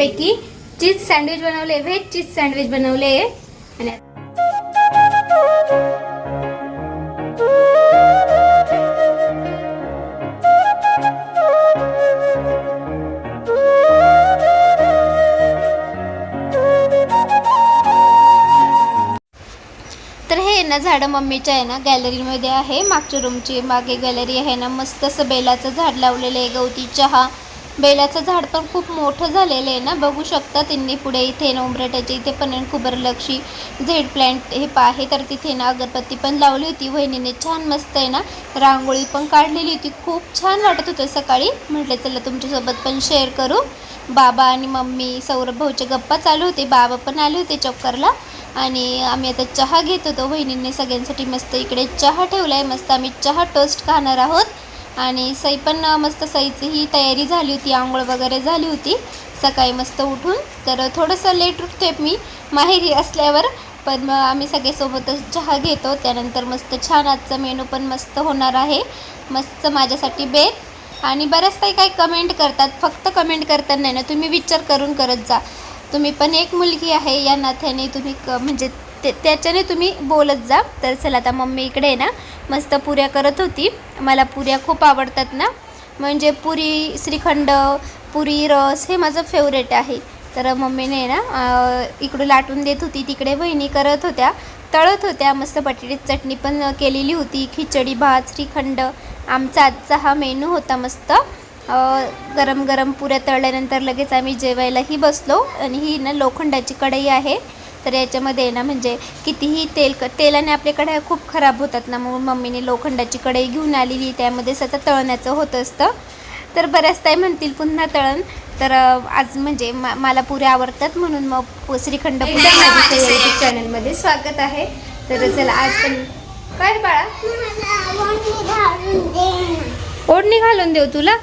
मस्तपैकी cheese sandwich बनवले veg cheese sandwich बनवले. आणि तर हे ना झाडं मम्मीच्या आहे ना गॅलरीमध्ये आहे. मागच्या रूमची मागे गॅलरी आहे ना. मस्त असं बेलाचं झाड लावलेलं आहे. गवती चहा बेलाचं झाड पण खूप मोठं झालेलं आहे ना. बघू शकता त्यांनी पुढे इथे ना इथे पण आहे लक्षी झेड प्लॅन्ट हे पा आहे तर तिथे ना अगरबत्ती पण लावली होती. वहिनीने छान मस्त आहे ना रांगोळी पण काढलेली होती. खूप छान वाटत होतं सकाळी. म्हटलं चला तुमच्यासोबत पण शेअर करू. बाबा आणि मम्मी सौरभ भाऊचे गप्पा चालू होते. बाबा पण आले होते चक्करला. आणि आम्ही आता चहा घेत होतो. वहिनींनी सगळ्यांसाठी मस्त इकडे चहा ठेवला आहे मस्त आम्ही चहा टोस्ट खाणार आहोत. आणि सई पण मस्त सईची ही तयारी झाली होती आंघोळ वगैरे झाली होती. सकाळी मस्त उठून तर थोडंसं लेट उठते मी माहेरी असल्यावर. पण मग आम्ही सगळे सोबतच चहा घेतो त्यानंतर मस्त छान आजचा मेनू पण मस्त होणार आहे. मस्त माझ्यासाठी बेत आणि बऱ्याच काही काही कमेंट करतात फक्त कमेंट करताना नाही ना तुम्ही विचार करून करत जा. तुम्ही पण एक मुलगी आहे या नात्याने तुम्ही क म्हणजे ते त्याच्याने तुम्ही बोलत जा. तर चला आता मम्मी इकडे आहे ना. मस्त पुऱ्या करत होती. मला पुऱ्या खूप आवडतात ना. म्हणजे पुरी श्रीखंड पुरी रस हे माझं फेवरेट आहे. तर मम्मीने ना इकडं लाटून देत होती तिकडे बहिणी करत होत्या. तळत होत्या. मस्त बटाट्याची चटणी पण केलेली होती. खिचडी भात श्रीखंड. आमचा आजचा हा मेनू होता मस्त. गरम गरम पुऱ्या तळल्यानंतर लगेच आम्ही जेवायलाही बसलो. आणि ही ना लोखंडाची कढई आहे. तर याच्यामध्ये ना म्हणजे कितीही तेल क तेलाने आपल्या कढया खूप खराब होतात ना मग मम्मीने लोखंडाची कढई घेऊन आलेली त्यामध्ये सतत तळण्याचं होत असतं. तर बऱ्याच ताई म्हणतील पुन्हा तळण. तर आज म्हणजे मा मला पुऱ्या आवडतात म्हणून मग श्रीखंड पुऱ्या माझ्या यूट्यूब चॅनलमध्ये स्वागत आहे. तर चला आज पण काय बाळा? ओढणी घालून देऊ तुला.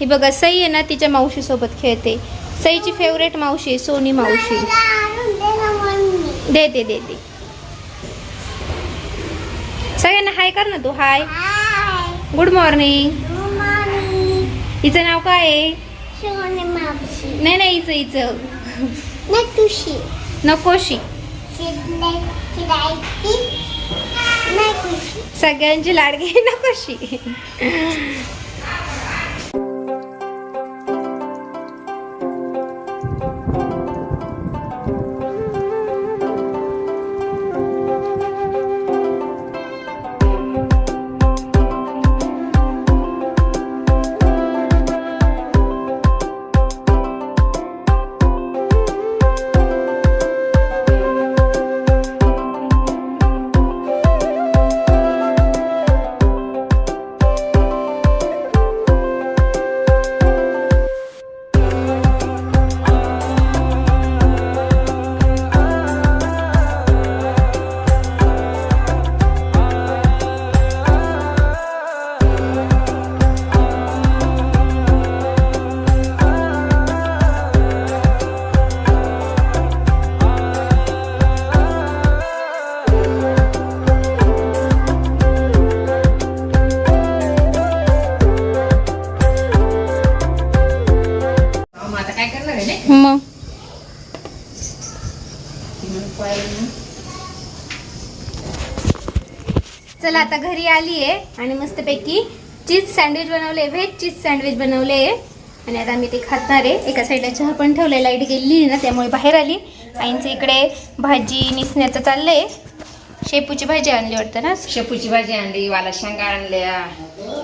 ही बघा सई आहे ना तिच्या मावशीसोबत खेळते. सईची फेवरेट मावशी आहे सोनी मावशी. दे दे दे दे. सगळ्यांना हाय कर ना तू हाय. गुड मॉर्निंग हिचं नाव काय आहे? नाही नाही हिचं हिचं. नकोशी. सगळ्यांची लाडकी नकोशी. मग? चला आता घरी आली आहे आणि मस्तपैकी चीज सँडविच बनवले व्हेज चीज सँडविच बनवले आणि आता मी ते खाणार आहे. एका साईडला चहा पण ठेवलाय लाइट गेली ना त्यामुळे बाहेर आली. आईंचं इकडे भाजी निसण्याचं चाललंय. शेपूची भाजी आणली वाटतं ना? शेपूची भाजी आणली वाला शेंगा आणल्या.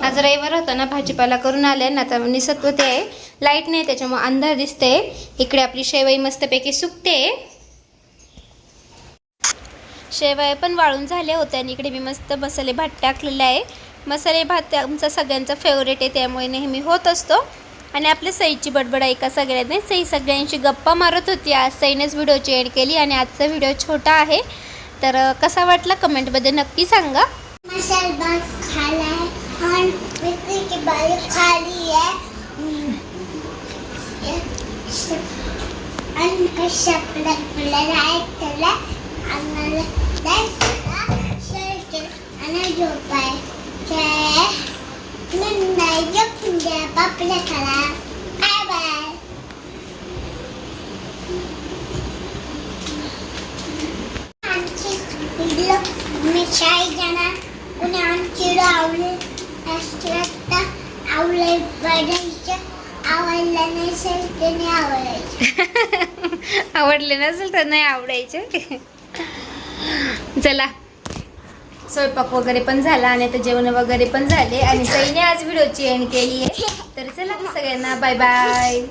आज रविवार होता ना भाजीपाला करून आले ना आता निसत होते. आहे लाइट नाही त्याच्यामुळे अंधार दिसते. इकडे आपली शेवई मस्तपैकी सुकते. शेवया पण वाळून झाल्या होत्या आणि इकडे मी मस्त मसाले भात टाकलेला आहे. मसाले भात आमचा सगळ्यांचा फेवरेट आहे त्यामुळे नेहमी होत असतो. आणि आपल्या सईची बडबड ऐका सगळ्यांनी सई सगळ्यांशी गप्पा मारत होती. आज सईनेच व्हिडिओची एड केली आणि आजचा व्हिडिओ छोटा आहे. तर कसा वाटला कमेंटमध्ये नक्की सांगा. मसाला भात मिट्टी की बारी खाली है अन्य शपलक लड़ाई तले अन्य दस शर्के अन्य जो पाए के नन्दा जो पुंजा पपले कला बाय जाना उन्हें आमची रावले आवडले नसेल तर नाही आवडायचे चला स्वयंपाक वगैरे पण झाला आणि आता जेवण वगैरे पण झाले आणि सईने आज व्हिडिओची एंड केली आहे तर चला सगळ्यांना बाय बाय